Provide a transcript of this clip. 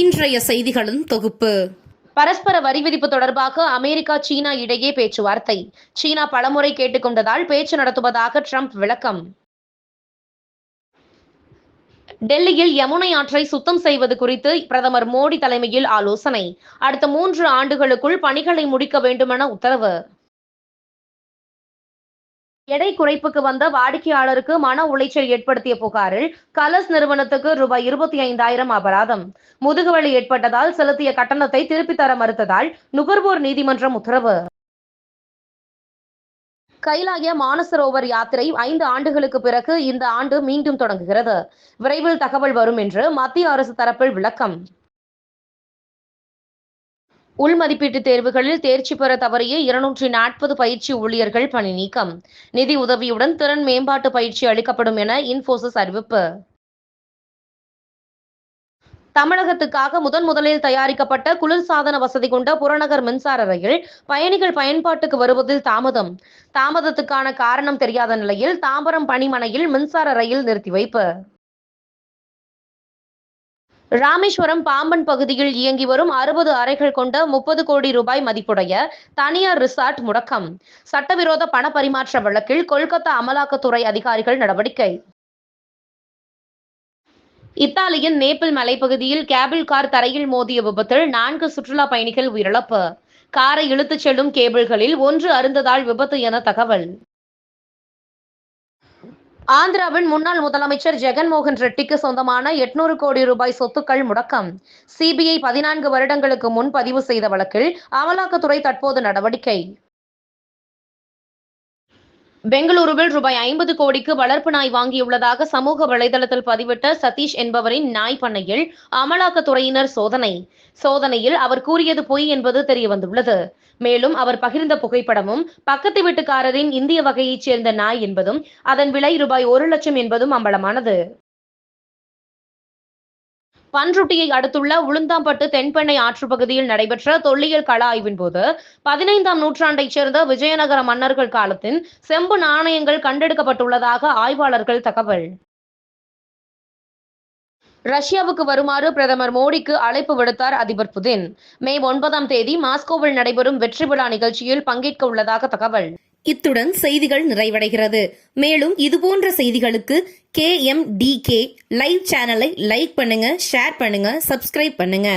இன்றைய செய்திகளின் தொகுப்பு. பரஸ்பர வரி விதிப்பு தொடர்பாக அமெரிக்கா சீனா இடையே பேச்சுவார்த்தை. சீனா பலமுறை கேட்டுக்கொண்டதால் பேச்சு நடத்துவதாக ட்ரம்ப் விளக்கம். டெல்லியில் யமுனை ஆற்றை சுத்தம் செய்வது குறித்து பிரதமர் மோடி தலைமையில் ஆலோசனை. அடுத்த மூன்று ஆண்டுகளுக்குள் பணிகளை முடிக்க வேண்டுமென உத்தரவு. எடை குறைப்புக்கு வந்த வாடிக்கையாளருக்கு மன உளைச்சல் ஏற்படுத்திய புகாரில் கலர்ஸ் நிறுவனத்துக்கு ரூபாய் இருபத்தி ஐந்தாயிரம் அபராதம் முதுகுவலி ஏற்பட்டதால் செலுத்திய கட்டணத்தை திருப்பித் தர மறுத்ததால் நுகர்வோர் நீதிமன்றம் உத்தரவு. கைலாய மானசரோவர் யாத்திரை ஐந்து ஆண்டுகளுக்கு பிறகு இந்த ஆண்டு மீண்டும் தொடங்குகிறது. விரைவில் தகவல் வரும் என்று மத்திய அரசு தரப்பில் விளக்கம். உள்மதிப்பீட்டு தேர்வுகளில் தேர்ச்சி பெற தவறிய இருநூற்றி நாற்பது பயிற்சி ஊழியர்கள் பணி நீக்கம். நிதி உதவியுடன் திறன் மேம்பாட்டு பயிற்சி அளிக்கப்படும் என இன்போசிஸ் அறிவிப்பு. தமிழகத்துக்காக முதன் முதலில் தயாரிக்கப்பட்ட குளிர்சாதன வசதி கொண்ட புறநகர் மின்சார ரயில் பயணிகள் பயன்பாட்டுக்கு வருவதில் தாமதம். தாமதத்துக்கான காரணம் தெரியாத நிலையில் தாம்பரம் பணிமனையில் மின்சார ரயில் நிறுத்தி வைப்பு. ராமேஸ்வரம் பாம்பன் பகுதியில் இயங்கி வரும் அறுபது அறைகள் கொண்ட முப்பது கோடி ரூபாய் மதிப்புடைய தனியார் ரிசார்ட் முடக்கம். சட்டவிரோத பண பரிமாற்ற வழக்கில் கொல்கத்தா அமலாக்கத்துறை அதிகாரிகள் நடவடிக்கை. இத்தாலியின் நேப்பிள் மலைப்பகுதியில் கேபிள் கார் தரையில் மோதிய விபத்தில் நான்கு சுற்றுலா பயணிகள் உயிரிழப்பு. காரை இழுத்துச் செல்லும் கேபிள்களில் ஒன்று அருந்ததால் விபத்து என தகவல். ஆந்திராவின் முன்னாள் முதலமைச்சர் ஜெகன்மோகன் ரெட்டிக்கு சொந்தமான எட்நூறு கோடி ரூபாய் சொத்துக்கள் முடக்கம். சிபிஐ பதினான்கு வருடங்களுக்கு முன் பதிவு செய்த வழக்கில் அமலாக்கத்துறை தற்போது நடவடிக்கை. பெங்களூருவில் ரூபாய் ஐம்பது கோடிக்கு வளர்ப்பு நாய் வாங்கியுள்ளதாக சமூக வலைதளத்தில் பதிவிட்ட சதீஷ் என்பவரின் நாய் பண்ணையில் அமலாக்கத்துறையினர் சோதனை. சோதனையில் அவர் கூறியது பொய் என்பது தெரியவந்துள்ளது. மேலும் அவர் பகிர்ந்த புகைப்படமும் பக்கத்து வீட்டுக்காரரின் இந்திய வகையைச் சேர்ந்த நாய் என்பதும் அதன் விலை ரூபாய் ஒரு லட்சம் என்பதும் அம்பலமானது. பன்ருட்டியை அடுத்துள்ள உளுந்தாம்பட்டு தென்பெண்ணை ஆற்றுப் பகுதியில் நடைபெற்ற தொல்லியல் கள ஆய்வின் போது பதினைந்தாம் நூற்றாண்டைச் சேர்ந்த விஜயநகர மன்னர்கள் காலத்தின் செம்பு நாணயங்கள் கண்டெடுக்கப்பட்டுள்ளதாக ஆய்வாளர்கள் தகவல். ரஷ்யாவுக்கு வருமாறு பிரதமர் மோடிக்கு அழைப்பு விடுத்தார் அதிபர் புதின். மே ஒன்பதாம் தேதி மாஸ்கோவில் நடைபெறும் வெற்றி விழா நிகழ்ச்சியில் பங்கேற்க உள்ளதாக தகவல். இத்துடன் செய்திகள் நிறைவடைகிறது. மேலும் இதுபோன்ற செய்திகளுக்கு K M D K live சேனலை லைக் பண்ணுங்க ஷேர் பண்ணுங்க சப்ஸ்கிரைப் பண்ணுங்க.